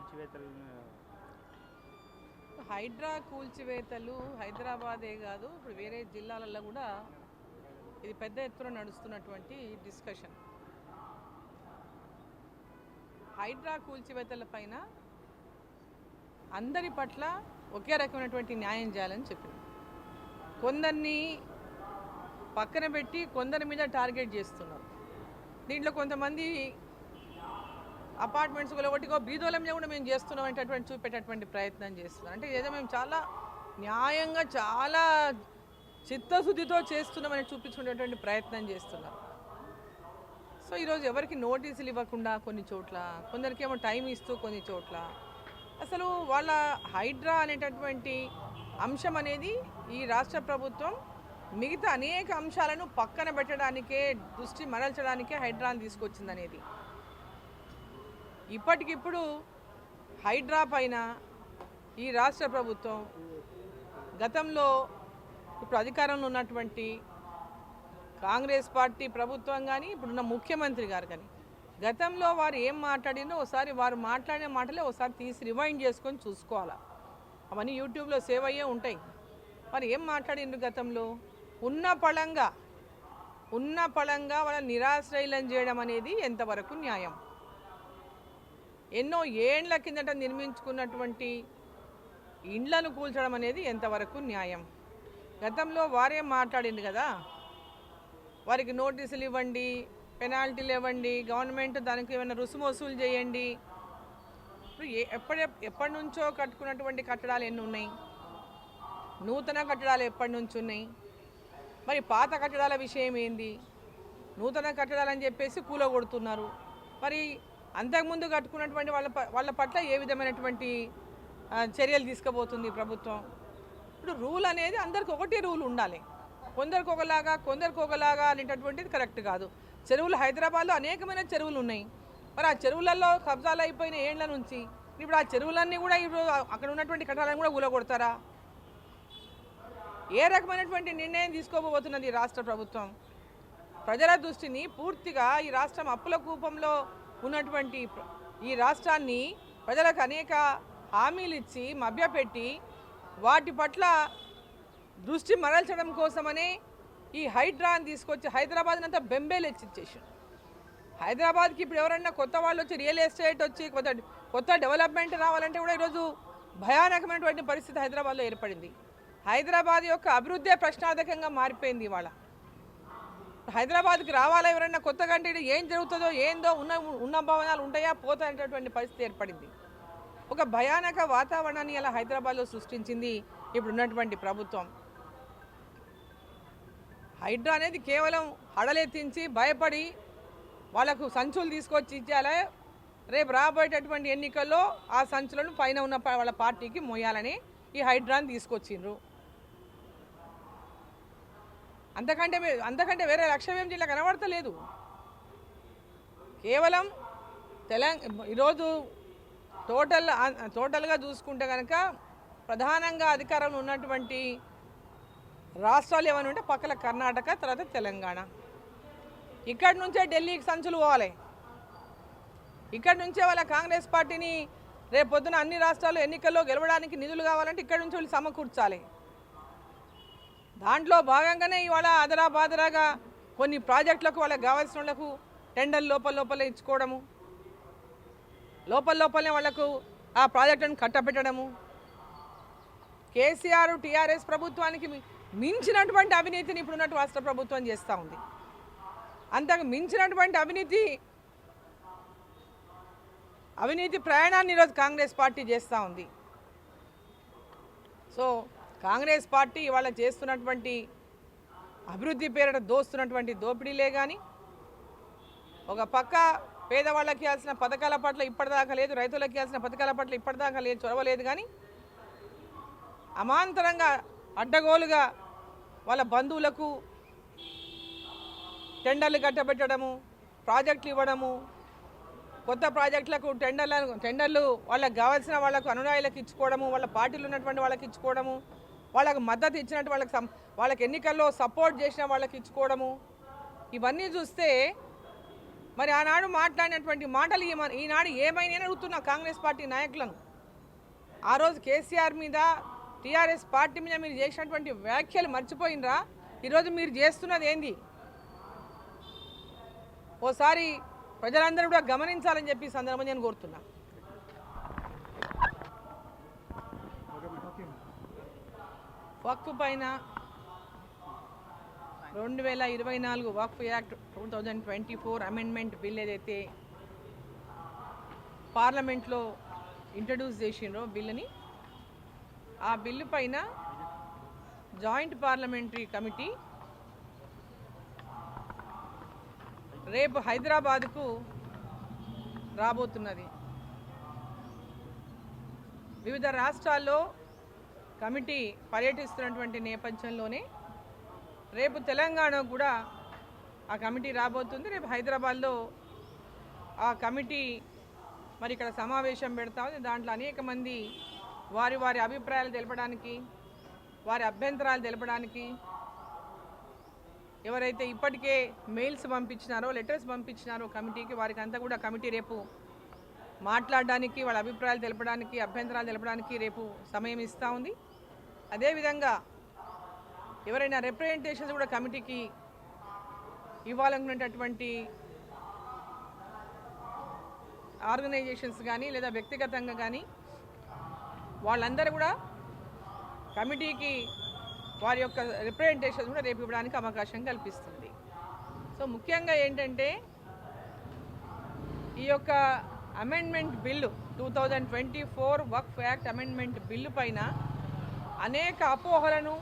కూల్చివేతలను హైడ్రా కూల్చివేతలు హైదరాబాదే కాదు ఇప్పుడు వేరే జిల్లాలలో కూడా ఇది పెద్ద ఎత్తున నడుస్తున్నటువంటి డిస్కషన్. హైడ్రా కూల్చివేతల పైన అందరి పట్ల ఒకే రకమైనటువంటి న్యాయం చేయాలని చెప్పింది. కొందరిని పక్కన పెట్టి కొందరి మీద టార్గెట్ చేస్తున్నారు. దీంట్లో కొంతమంది అపార్ట్మెంట్స్ ఒకటికో బీదోల కూడా మేము చేస్తున్నాం అనేటటువంటి చూపేటటువంటి ప్రయత్నం చేస్తున్నాం. అంటే ఏదో మేము చాలా న్యాయంగా చాలా చిత్తశుద్ధితో చేస్తున్నామని చూపించుకునేటువంటి ప్రయత్నం చేస్తున్నాం. సో ఈరోజు ఎవరికి నోటీసులు ఇవ్వకుండా కొన్ని చోట్ల కొందరికి ఏమో టైం ఇస్తూ కొన్ని చోట్ల అసలు వాళ్ళ హైడ్రా అనేటటువంటి అంశం అనేది ఈ రాష్ట్ర ప్రభుత్వం మిగతా అనేక అంశాలను పక్కన పెట్టడానికే దృష్టి మరల్చడానికే హైడ్రాని తీసుకొచ్చింది అనేది ఇప్పటికిప్పుడు హైడ్రా పైన ఈ రాష్ట్ర ప్రభుత్వం గతంలో ఇప్పుడు అధికారంలో ఉన్నటువంటి కాంగ్రెస్ పార్టీ ప్రభుత్వం కానీ ఇప్పుడున్న ముఖ్యమంత్రి గారు కానీ గతంలో వారు ఏం మాట్లాడినో ఒకసారి వారు మాట్లాడిన మాటలే ఒకసారి తీసి రివైండ్ చేసుకొని చూసుకోవాలి. అవన్నీ యూట్యూబ్లో సేవ్ అయ్యే ఉంటాయి. వారు ఏం మాట్లాడిండ్రు గతంలో? ఉన్న పళంగా ఉన్న పళంగా వాళ్ళ నిరాశ్రయులను చేయడం అనేది ఎంతవరకు న్యాయం? ఎన్నో ఏండ్ల కిందట నిర్మించుకున్నటువంటి ఇండ్లను కూల్చడం అనేది ఎంతవరకు న్యాయం? గతంలో వారే మాట్లాడింది కదా వారికి నోటీసులు ఇవ్వండి పెనాల్టీలు ఇవ్వండి గవర్నమెంట్ దానికి ఏమైనా రుసుము వసూలు చేయండి. ఇప్పుడు ఎప్పటి ఎప్పటి నుంచో కట్టుకున్నటువంటి కట్టడాలు ఎన్ని ఉన్నాయి? నూతన కట్టడాలు ఎప్పటి నుంచి ఉన్నాయి? మరి పాత కట్టడాల విషయం ఏంది? నూతన కట్టడాలని చెప్పేసి కూలగొడుతున్నారు. మరి అంతకుముందు కట్టుకున్నటువంటి వాళ్ళ వాళ్ళ పట్ల ఏ విధమైనటువంటి చర్యలు తీసుకోబోతుంది ప్రభుత్వం? ఇప్పుడు రూల్ అనేది అందరికి ఒకటే రూల్ ఉండాలి. కొందరికి ఒకలాగా కొందరికి ఒకలాగా అనేటటువంటిది కరెక్ట్ కాదు. చెరువులు హైదరాబాద్లో అనేకమైన చెరువులు ఉన్నాయి. మరి ఆ చెరువులలో కబ్జాలు అయిపోయిన ఏండ్ల నుంచి ఇప్పుడు ఆ చెరువులన్నీ కూడా ఇప్పుడు అక్కడ ఉన్నటువంటి కట్టాలను కూడా ఊలగొడతారా? ఏ రకమైనటువంటి నిర్ణయం తీసుకోబోతున్నది రాష్ట్ర ప్రభుత్వం? ప్రజల దృష్టిని పూర్తిగా ఈ రాష్ట్రం అప్పుల కూపంలో ఉన్నటువంటి ఈ రాష్ట్రాన్ని ప్రజలకు అనేక హామీలు ఇచ్చి మభ్యపెట్టి వాటి పట్ల దృష్టి మరల్చడం కోసమనే ఈ హైడ్రాని తీసుకొచ్చి హైదరాబాద్ అంతా బెంబేలు ఎచ్చిచ్చేసాడు హైదరాబాద్కి ఇప్పుడు ఎవరన్నా కొత్త వాళ్ళు వచ్చి రియల్ ఎస్టేట్ వచ్చి కొత్త కొత్త డెవలప్మెంట్ రావాలంటే కూడా ఈరోజు భయానకమైనటువంటి పరిస్థితి హైదరాబాద్లో ఏర్పడింది. హైదరాబాద్ యొక్క అభివృద్ధే ప్రశ్నార్థకంగా మారిపోయింది ఇవాళ. హైదరాబాద్కి రావాలా ఎవరైనా? కొత్తగా అంటే ఏం జరుగుతుందో ఏందో ఉన్న ఉన్న భవనాలు ఉంటాయా? పోతాయనేటటువంటి పరిస్థితి ఏర్పడింది. ఒక భయానక వాతావరణాన్ని ఇలా హైదరాబాద్లో సృష్టించింది ఇప్పుడు ఉన్నటువంటి ప్రభుత్వం. హైడ్రా అనేది కేవలం హడలెత్తించి భయపడి వాళ్ళకు సంచులు తీసుకొచ్చి ఇచ్చేయాలి రేపు రాబోయేటటువంటి ఎన్నికల్లో ఆ సంచులను పైన ఉన్న వాళ్ళ పార్టీకి మోయాలని ఈ హైడ్రాని తీసుకొచ్చిండ్రు. అంతకంటే అంతకంటే వేరే లక్ష్యం జిల్లా కనబడతలేదు. కేవలం తెలంగాణ ఈరోజు టోటల్ టోటల్గా చూసుకుంటే కనుక ప్రధానంగా అధికారంలో ఉన్నటువంటి రాష్ట్రాలు ఏమైనా ఉంటే పక్కల కర్ణాటక తర్వాత తెలంగాణ. ఇక్కడి నుంచే ఢిల్లీకి సంచులు పోవాలి. ఇక్కడి నుంచే వాళ్ళ కాంగ్రెస్ పార్టీని రేపు పొద్దున అన్ని రాష్ట్రాలు ఎన్నికల్లో గెలవడానికి నిధులు కావాలంటే ఇక్కడి నుంచి వాళ్ళు సమకూర్చాలి. దాంట్లో భాగంగానే ఇవాళ అదరా బాదరాగా కొన్ని ప్రాజెక్టులకు వాళ్ళకి కావాల్సిన వాళ్ళకు టెండర్ లోపల లోపల ఇచ్చుకోవడము. లోపల లోపలనే వాళ్ళకు ఆ ప్రాజెక్టులను కట్టబెట్టడము. కేసీఆర్ టీఆర్ఎస్ ప్రభుత్వానికి మించినటువంటి అవినీతిని ఇప్పుడున్నట్టు రాష్ట్ర ప్రభుత్వం చేస్తూ ఉంది. అంతకు మించినటువంటి అవినీతి అవినీతి ప్రయాణాన్ని ఈరోజు కాంగ్రెస్ పార్టీ చేస్తూ ఉంది. సో కాంగ్రెస్ పార్టీ ఇవాళ చేస్తున్నటువంటి అభివృద్ధి పేరిట దోస్తున్నటువంటి దోపిడీలే కానీ ఒక పక్క పేదవాళ్ళకి ఇవ్వాల్సిన పథకాల పట్ల ఇప్పటిదాకా లేదు రైతులకు ఇవ్వాల్సిన పథకాల పట్ల ఇప్పటిదాకా లేదు చొరవలేదు కానీ అమాంతరంగా అడ్డగోలుగా వాళ్ళ బంధువులకు టెండర్లు కట్టబెట్టడము ప్రాజెక్టులు ఇవ్వడము కొత్త ప్రాజెక్టులకు టెండర్లను టెండర్లు వాళ్ళకి కావాల్సిన వాళ్ళకు అనునాయులకు ఇచ్చుకోవడము వాళ్ళ పార్టీలు ఉన్నటువంటి వాళ్ళకి ఇచ్చుకోవడము వాళ్ళకు మద్దతు ఇచ్చినట్టు వాళ్ళకి వాళ్ళకి ఎన్నికల్లో సపోర్ట్ చేసిన వాళ్ళకి ఇచ్చుకోవడము. ఇవన్నీ చూస్తే మరి ఆనాడు మాట్లాడినటువంటి మాటలు ఏమ- ఈనాడు ఏమైనా అడుగుతున్నా కాంగ్రెస్ పార్టీ నాయకులను. ఆ రోజు కేసీఆర్ మీద టీఆర్ఎస్ పార్టీ మీద మీరు చేసినటువంటి వ్యాఖ్యలు మర్చిపోయినరా? ఈరోజు మీరు చేస్తున్నది ఏంది? ఓసారి ప్రజలందరూ కూడా గమనించాలని చెప్పి సందర్భం నేను కోరుతున్నా. వక్ఫ్ పైన రెండు వేల ఇరవై నాలుగు Waqf act two thousand twenty four amendment bill ఏదైతే పార్లమెంట్లో ఇంట్రడ్యూస్ చేసిండ్రో బిల్లుని ఆ బిల్లు పైన జాయింట్ పార్లమెంటరీ కమిటీ రేపు హైదరాబాద్కు రాబోతున్నది. వివిధ రాష్ట్రాల్లో కమిటీ పర్యటిస్తున్నటువంటి నేపథ్యంలోనే రేపు తెలంగాణ కూడా ఆ కమిటీ రాబోతుంది. రేపు హైదరాబాద్లో ఆ కమిటీ మరి ఇక్కడ సమావేశం పెడతా ఉంది. దాంట్లో అనేక మంది వారి వారి అభిప్రాయాలు తెలపడానికి వారి అభ్యంతరాలు తెలపడానికి ఎవరైతే ఇప్పటికే మెయిల్స్ పంపించినారో లెటర్స్ పంపించినారో కమిటీకి వారికి అంతా కూడా కమిటీ రేపు మాట్లాడడానికి వాళ్ళ అభిప్రాయాలు తెలపడానికి అభ్యంతరాలు తెలపడానికి రేపు సమయం ఇస్తూ ఉంది. అదేవిధంగా ఎవరైనా రిప్రజెంటేషన్స్ కూడా కమిటీకి ఇవ్వాలనుకునేటటువంటి ఆర్గనైజేషన్స్ కానీ లేదా వ్యక్తిగతంగా కానీ వాళ్ళందరూ కూడా కమిటీకి వారి యొక్క రిప్రజెంటేషన్స్ కూడా రేపు ఇవ్వడానికి అవకాశం కల్పిస్తుంది. సో ముఖ్యంగా ఏంటంటే ఈ యొక్క amendment bill two thousand twenty four Waqf act amendment bill పైన అనేక అపోహలను